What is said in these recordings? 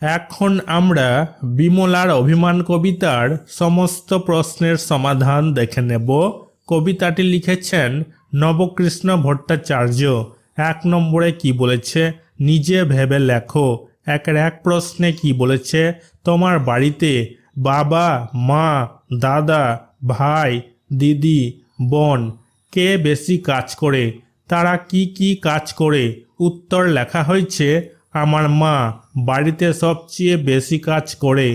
এখন আমরা বিমলার অভিমান কবিতার সমস্ত প্রশ্নের সমাধান দেখে নেব। কবিতাটি লিখেছেন নবকৃষ্ণ ভট্টাচার্য। এক নম্বরে কি বলেছে? নিজে ভেবে লেখো। একের এক প্রশ্নে কি বলেছে? তোমার বাড়িতে বাবা, মা, দাদা, ভাই, দিদি, বোন কে বেশি কাজ করে? তারা কি কি কাজ করে? উত্তর লেখা হয়েছে আমার মা বাড়িতে সবচেয়ে বেশি কাজ করে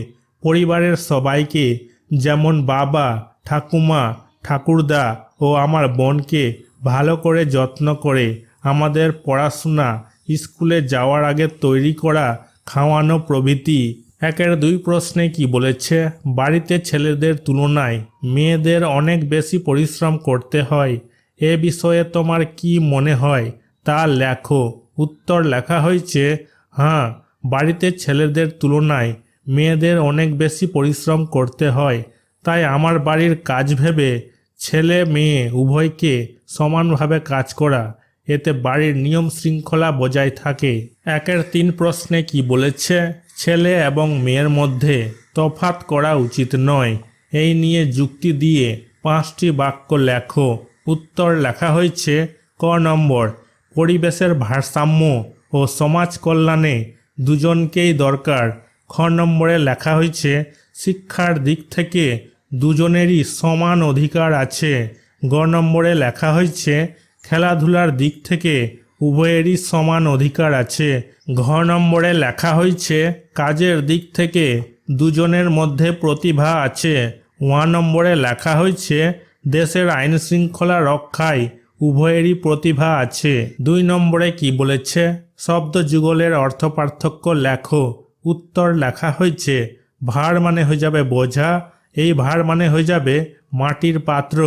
পরিবারের সবাইকে, যেমন বাবা, ঠাকুমা, ঠাকুরদা ও আমার বোনকে ভালো করে যত্ন করে আমাদের পড়াশোনা, স্কুলে যাওয়ার আগে তৈরি করা খাওয়ানো প্রভৃতি। একের দুই প্রশ্নে কি বলেছে? বাড়িতে ছেলেদের তুলনায় মেয়েদের অনেক বেশি পরিশ্রম করতে হয়। এ বিষয়ে তোমার কি মনে হয়? তা লেখো। উত্তর লেখা হয়েছে হ্যাঁ বাড়িতে ছেলেদের তুলনায় মেয়েদের অনেক বেশি পরিশ্রম করতে হয়। তাই আমার বাড়ির কাজ ভেবে ছেলে মেয়ে উভয়কে সমানভাবে কাজ করা, এতে বাড়ির নিয়ম শৃঙ্খলা বজায় থাকে। একের তিন প্রশ্নে কি বলেছে? ছেলে এবং মেয়ের মধ্যে তফাত করা উচিত নয়। এই নিয়ে যুক্তি দিয়ে পাঁচটি বাক্য লেখো। উত্তর লেখা হয়েছে, ক নম্বর, পরিবেশের ভারসাম্য ও সমাজ কল্যাণে দুজনকেই দরকার। খ নম্বরে লেখা হয়েছে, শিক্ষার দিক থেকে দুজনেরই সমান অধিকার আছে। গ নম্বরে লেখা হয়েছে, খেলাধুলার দিক থেকে উভয়েরই সমান অধিকার আছে। ঘ নম্বরে লেখা হয়েছে, কাজের দিক থেকে দুজনের মধ্যে প্রতিভা আছে। ওয়া নম্বরে লেখা হয়েছে, দেশের আইন শৃঙ্খলা রক্ষায় উভয়েরই প্রতিভা আছে। দুই নম্বরে কি বলেছে? শব্দ যুগলের অর্থ পার্থক্য লেখো। উত্তর লেখা হয়েছে ভার মানে হয়ে যাবে বোঝা, এই ভার মানে হয়ে যাবে মাটির পাত্র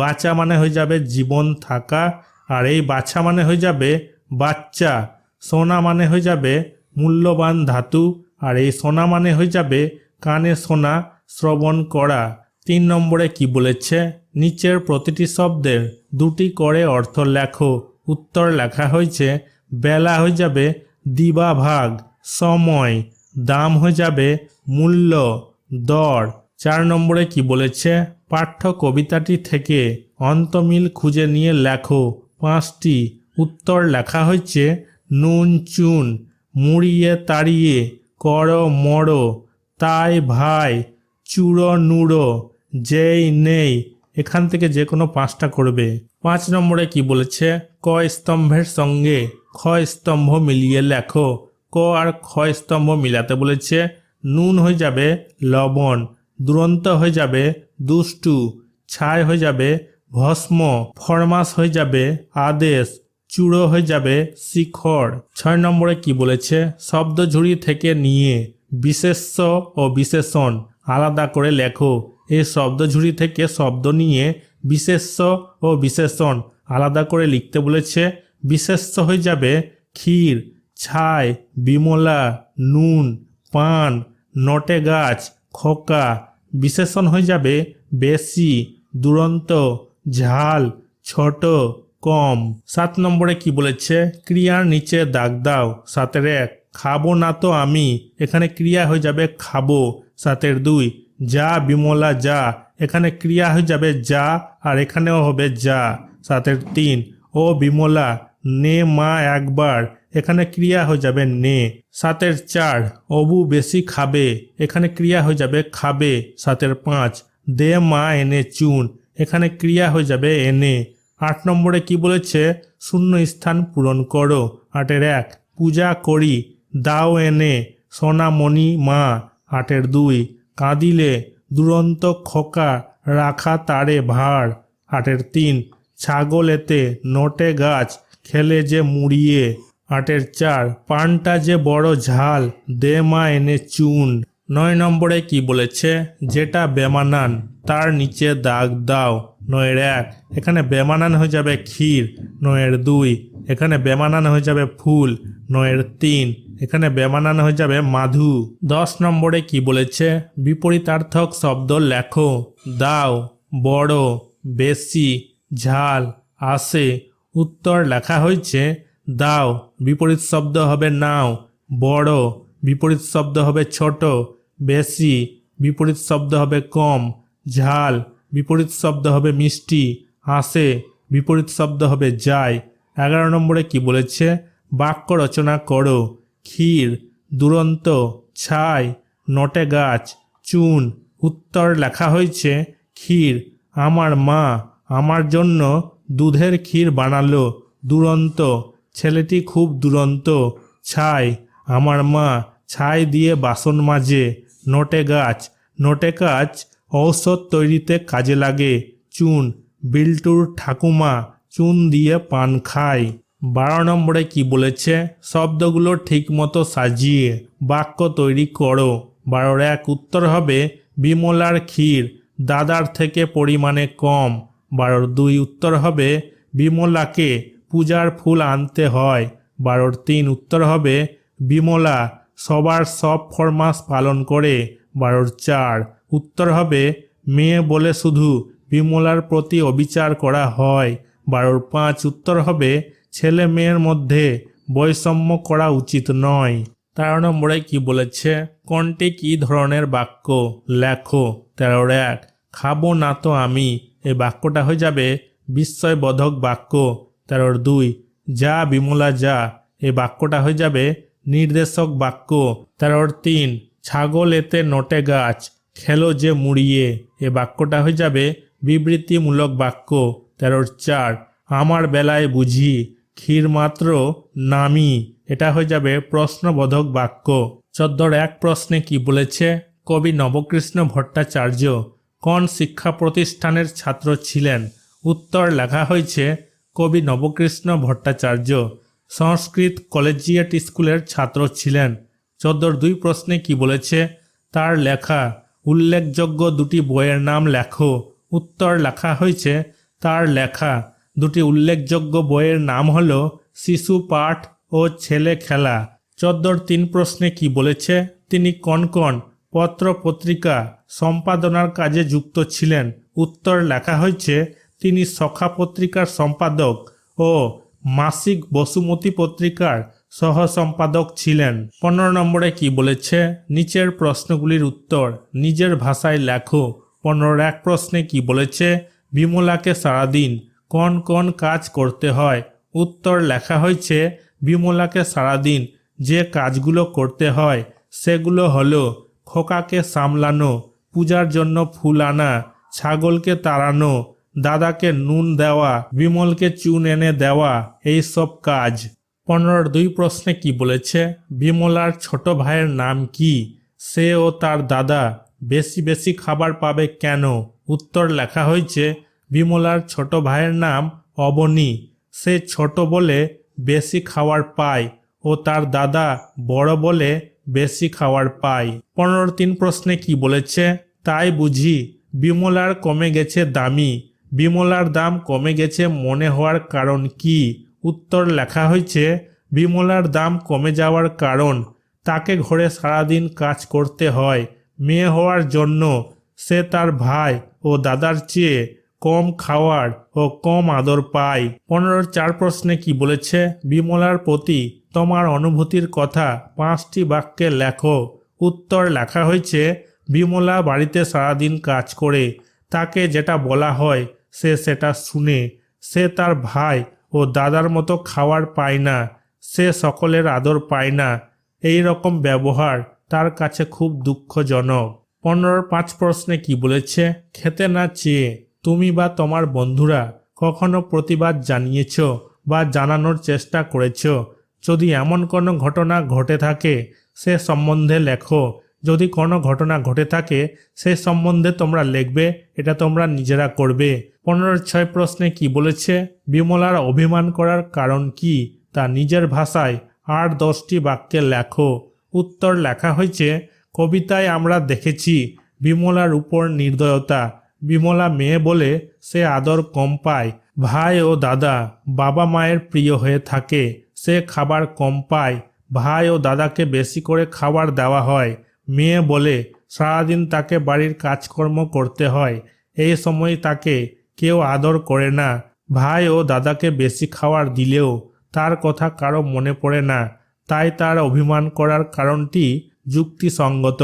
বাচ্চা মানে হয়ে যাবে জীবন থাকা, আর এই বাছা মানে হয়ে যাবে বাচ্চা, সোনা মানে হয়ে যাবে মূল্যবান ধাতু, আর এই সোনা মানে হয়ে যাবে কানে সোনা, শ্রবণ করা। তিন নম্বরে কি বলেছে? নিচের প্রতিটি শব্দের দুটি করে অর্থ লেখো। উত্তর লেখা হয়েছে বেলা হয়ে যাবে, দিবা ভাগ, সময়, দাম হয়ে যাবে, মূল্য, দর। চার নম্বরে কি বলেছে? পাঠ্য কবিতাটি থেকে অন্তমিল খুঁজে নিয়ে লেখো। পাঁচটি। উত্তর লেখা হয়েছে, নুন, চুন, মুড়িয়ে তাড়িয়ে, কর মরো তাই ভাই, চুড়ো, নুড়ো, যেই নেই, এখান থেকে যে কোনো পাঁচটা করবে। পাঁচ নম্বরে কি বলেছে? ক স্তম্ভের সঙ্গে খ স্তম্ভ মিলিয়ে লেখো। ক আর খ স্তম্ভ মিলাতে বলেছে, নুন হয়ে যাবে লবণ, দুরন্ত হয়ে যাবে দুষ্টু, ছাই হয়ে যাবে ভস্ম, ফরমাস হয়ে যাবে আদেশ, চূড়ো হয়ে যাবে শিখর। ছয় নম্বরে কি বলেছে, শব্দ ঝুড়ি থেকে নিয়ে, বিশেষ্য ও বিশেষণ আলাদা করে লেখো। এই শব্দ ঝুড়ি থেকে শব্দ নিয়ে, বিশেষ্য ও বিশেষণ আলাদা করে লিখতে বলেছে বিশেষ্য হয়ে যাবে ক্ষীর, ছাই, বিমলা, নুন, পান, নটে গাছ, খোকা। বিশেষণ হয়ে যাবে বেশি, দুরন্ত, ঝাল, ছোট, কম। সাত নম্বরে কি বলেছে? ক্রিয়ার নিচে দাগ দাও, সাতের এক। খাব না তো আমি, এখানে ক্রিয়া হয়ে যাবে খাব, সাতের দুই। যা, বিমলা, যা, এখানে ক্রিয়া হয়ে যাবে যা, আর এখানেও হবে যা, সাতের তিন। ও, বিমলা নে মা একবার, এখানে ক্রিয়া হয়ে যাবে নে। সাতের চার, অবু বেশি খাবে, এখানে ক্রিয়া হয়ে যাবে খাবে। সাতের পাঁচ, দে মা এনে চুন, এখানে ক্রিয়া হয়ে যাবে এনে। আট নম্বরে কি বলেছে? শূন্য স্থান পূরণ করো। আটের এক, পূজা করি, দাও এনে সোনামণি মা। আটের দুই, কাঁদিলে, দুরন্ত খোকা, রাখা তারে ভার। আটের তিন ছাগল এতে নোটে গাছ খেলে যে মুড়িয়ে, আটের চার, পানটা যে বড় ঝাল, দে মা এনে চুন। নয় নম্বরে কি বলেছে? যেটা বেমানান, তার নিচে দাগ দাও। নয়ের এক, এখানে বেমানান হয়ে যাবে ক্ষীর। নয়ের দুই, এখানে বেমানান হয়ে যাবে ফুল। নয়ের তিন, এখানে বেমানান হয়ে যাবে মাধু। দশ নম্বরে কি বলেছে? বিপরীতার্থক শব্দ লেখো। দাও, বড়, বেশি, ঝাল, আসে উত্তর লেখা হয়েছে দাও, বিপরীত শব্দ হবে নাও, বড়, বিপরীত শব্দ হবে ছোট, বেশি, বিপরীত শব্দ হবে কম, ঝাল, বিপরীত শব্দ হবে মিষ্টি আসে বিপরীত শব্দ হবে যায়। এগারো নম্বরে কি বলেছে? বাক্য রচনা করো, ক্ষীর, দুরন্ত, ছাই, নটে গাছ, চুন। উত্তর লেখা হয়েছে ক্ষীর, আমার মা, আমার জন্য দুধের ক্ষীর বানালো। দুরন্ত, ছেলেটি খুব দুরন্ত। ছাই, আমার মা, ছাই দিয়ে বাসন মাজে। নটে গাছ নটে গাছ ঔষধ তৈরিতে কাজে লাগে। চুন, বিল্টুর ঠাকুমা, চুন দিয়ে পান খায়। বারো নম্বরে কি বলেছে? শব্দগুলো ঠিকমতো সাজিয়ে, বাক্য তৈরি করো। বারোর এক উত্তর হবে, বিমলার ক্ষীর, দাদার থেকে পরিমাণে কম। বারোর দুই উত্তর হবে, বিমলাকে পূজার ফুল আনতে হয়। বারোর তিন উত্তর হবে, বিমলা সবার সব ফরমাস পালন করে। বারোর চার উত্তর হবে, মেয়ে বলে শুধু বিমলার প্রতি অবিচার করা হয়। বারোর পাঁচ উত্তর হবে, ছেলে মেয়ের মধ্যে বৈষম্য করা উচিত নয়। তেরো নম্বরে কি বলেছে? কোনটি কি ধরনের বাক্য? লেখো। তেরোর এক খাব না তো আমি। এই বাক্যটা হয়ে যাবে, বিস্ময়বোধক বাক্য। তেরোর দুই, যা বিমলা যা। এই বাক্যটা হয়ে যাবে, নির্দেশক বাক্য। তেরোর তিন, ছাগল এতে নটে গাছ, খেলো যে মুড়িয়ে। এ বাক্যটা হয়ে যাবে, বিবৃতিমূলক বাক্য। তেরোর চার, আমার বেলায় বুঝি, ক্ষীর মাত্র নামি। এটা হয়ে যাবে, প্রশ্নবোধক বাক্য। চোদ্দোর এক প্রশ্নে কি বলেছে? কবি নবকৃষ্ণ ভট্টাচার্য কোন শিক্ষা প্রতিষ্ঠানের ছাত্র ছিলেন? উত্তর লেখা হয়েছে, কবি নবকৃষ্ণ ভট্টাচার্য। সংস্কৃত কলেজিয়েট স্কুলের ছাত্র ছিলেন। চোদ্দোর দুই প্রশ্নে কি বলেছে? তার লেখা, উল্লেখযোগ্য দুটি বইয়ের নাম লেখো। উত্তর লেখা হয়েছে, তার লেখা, দুটি উল্লেখযোগ্য বইয়ের নাম হলো শিশু পাঠ ও ছেলে খেলা। চোদ্দোর তিন প্রশ্নে কি বলেছে? তিনি কোন কোন পত্র পত্রিকা সম্পাদনার কাজে যুক্ত ছিলেন। উত্তর লেখা হয়েছে, তিনি সখা পত্রিকার সম্পাদক ও মাসিক বসুমতী পত্রিকার সহ সম্পাদক ছিলেন। পনেরো নম্বরে কি বলেছে? নিচের প্রশ্নগুলির উত্তর নিজের ভাষায় লেখো। পনেরোর এক প্রশ্নে কি বলেছে? বিমলাকে সারাদিন কোন কোন কাজ করতে হয়? উত্তর লেখা হয়েছে, বিমলাকে সারাদিন যে কাজগুলো করতে হয়, সেগুলো হলো খোকাকে সামলানো, পূজার জন্য ফুল আনা, ছাগলকে তাড়ানো, দাদাকে নুন দেওয়া, বিমলকে চুন এনে দেওয়া, এই সব কাজ। পনেরোর দুই প্রশ্নে কি বলেছে? বিমলার ছোট ভাইয়ের নাম কি? সে ও তার দাদা বেশি বেশি খাবার পাবে কেন? উত্তর লেখা হয়েছে বিমলার ছোট ভাইয়ের নাম অবনী। সে ছোট বলে বেশি খাবার পায় ও তার দাদা বড় বলে বেশি খাওয়ার পায় পনেরো তিন প্রশ্নে কি বলেছে? তাই বুঝি, বিমলার কমে গেছে দামি। বিমলার দাম কমে গেছে মনে হওয়ার কারণ কি? উত্তর লেখা হয়েছে, বিমলার দাম কমে যাওয়ার কারণ, তাকে ঘরে সারাদিন কাজ করতে হয়, মেয়ে হওয়ার জন্য। সে তার ভাই ও দাদার চেয়ে কম খাওয়ার ও কম আদর পায়। পনেরোর চার প্রশ্নে কি বলেছে? বিমলার প্রতি তোমার অনুভূতির কথা পাঁচটি বাক্যে লেখো। উত্তর লেখা হয়েছে, বিমলা বাড়িতে সারাদিন কাজ করে। তাকে যেটা বলা হয়, সে সেটা শুনে। সে তার ভাই ও দাদার মতো খাওয়ার পায় না। সে সকলের আদর পায় না। এই রকম ব্যবহার তার কাছে খুব দুঃখজনক। পনেরোর পাঁচ প্রশ্নে কি বলেছে? খেতে না চেয়ে। তুমি বা তোমার বন্ধুরা কখনো প্রতিবাদ জানিয়েছ বা জানানোর চেষ্টা করেছ। যদি এমন কোনো ঘটনা ঘটে থাকে, সে সম্বন্ধে লেখো। যদি কোনো ঘটনা ঘটে থাকে, সে সম্বন্ধে তোমরা লিখবে, এটা তোমরা নিজেরা করবে। পনেরো ছয় প্রশ্নে কি বলেছে? বিমলার অভিমান করার কারণ কি? তা নিজের ভাষায় আর দশটি বাক্যে লেখো। উত্তর লেখা হয়েছে, কবিতায় আমরা দেখেছি বিমলার উপর নির্দয়তা। বিমলা মেয়ে বলে সে আদর কম পায়। ভাই ও দাদা, বাবা মায়ের প্রিয় হয়ে থাকে। সে খাবার কম পায়। ভাই ও দাদাকে বেশি করে খাবার দেওয়া হয়। মেয়ে বলে, সারাদিন তাকে বাড়ির কাজকর্ম করতে হয়। এই সময় তাকে কেউ আদর করে না। ভাই ও দাদাকে বেশি খাবার দিলেও তার কথা কারও মনে পড়ে না। তাই তার অভিমান করার কারণটি যুক্তিসঙ্গত।